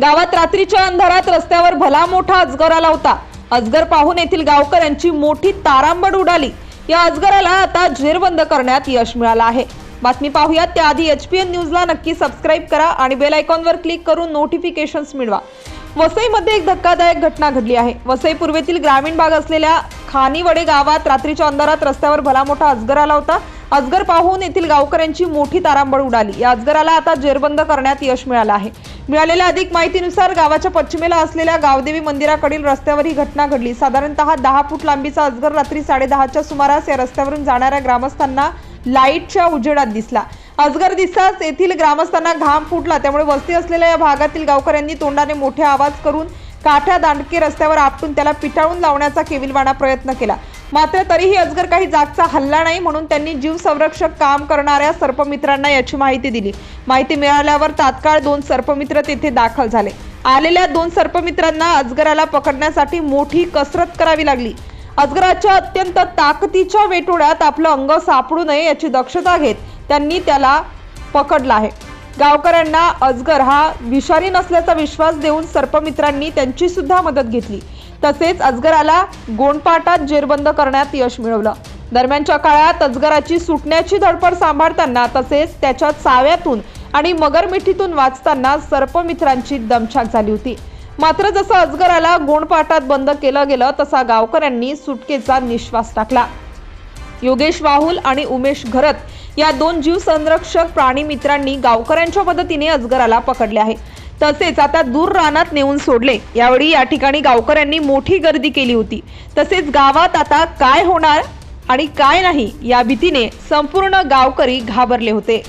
गावात रात्रीच्या अंधारात रस्त्यावर भला मोठा अजगर आला होता. अजगर पाहून येथील गावकऱ्यांची मोठी तारांबड उडाली. या अजगराला आता झेरबंद करण्यात यश मिळालं आहे. बातमी पाहूयात त्याआधी एच पी एन न्यूजला नक्की सबस्क्राईब करा आणि बेल आयकॉनवर क्लिक करून नोटिफिकेशन्स मिळवा. वसईमध्ये एक धक्कादायक घटना घडली आहे. वसई पूर्वेतील ग्रामीण भाग असलेल्या खानिवडे गावात रात्रीच्या अंधारात रस्त्यावर भला मोठा अजगर आला होता. अजगर पाहून येथील गावकऱ्यांची मोठी तारांबळ उडाली. या अजगराला आता जेरबंद करण्यात यश मिळालं आहे. मिळालेल्या अधिक माहितीनुसार गावाच्या पश्चिमेला असलेल्या गावदेवी मंदिराकडील रस्त्यावर ही घटना घडली. साधारणतः दहा फूट लांबीचा अजगर रात्री साडेदहाच्या सुमारास या रस्त्यावरून जाणाऱ्या ग्रामस्थांना लाईटच्या उजेडात दिसला. अजगर दिसताच येथील ग्रामस्थांना घाम फुटला. त्यामुळे वस्ती असलेल्या या भागातील गावकऱ्यांनी तोंडाने मोठे आवाज करून काठ्या दांडके रस्त्यावर आपटून त्याला पिटाळून लावण्याचा केविलवाणा प्रयत्न केला. मात्र तरीही अजगर काही जागचा हल्ला नाही म्हणून त्यांनी जीव संरक्षक काम करणाऱ्या सर्पमित्रांना याची माहिती दिली. माहिती मिळाल्यावर तात्काळ दोन सर्पमित्र तेथे दाखल झाले. आलेल्या दोन सर्पमित्रांना अजगराला पकडण्यासाठी मोठी कसरत करावी लागली. अजगराच्या अत्यंत ताकदीच्या वेटोळ्यात आपलं अंग सापडू नये याची दक्षता घेत त्यांनी त्याला पकडला आहे. गावकऱ्यांना अजगर हा विषारी नसल्याचा विश्वास देऊन सर्पमित्रांनी त्यांची सुद्धा मदत घेतली. तसेच अजगराला गोंडपाटात जेरबंद करण्यात यश मिळवलं. दरम्यानच्या काळात अजगराची सुटण्याची धडपड सांभाळताना तसेच त्याच्या चाव्यातून आणि मगरमिठीतून वाचताना सर्पमित्रांची दमछाक झाली होती. मात्र जसं अजगराला गोंडपाटात बंद केलं गेलं तसा गावकऱ्यांनी सुटकेचा निश्वास टाकला. योगेश वाहुल आणि उमेश घरत या दोन जीव संरक्षक प्राणी मित्रांनी गावकऱ्यांच्या मदतीने अजगराला पकडले आहे. तसेच आता दूर रानात नेऊन सोडले. यावेळी या ठिकाणी गावकऱ्यांनी मोठी गर्दी केली होती. तसेच गावात आता काय होणार आणि काय नाही या भीतीने संपूर्ण गावकरी घाबरले होते.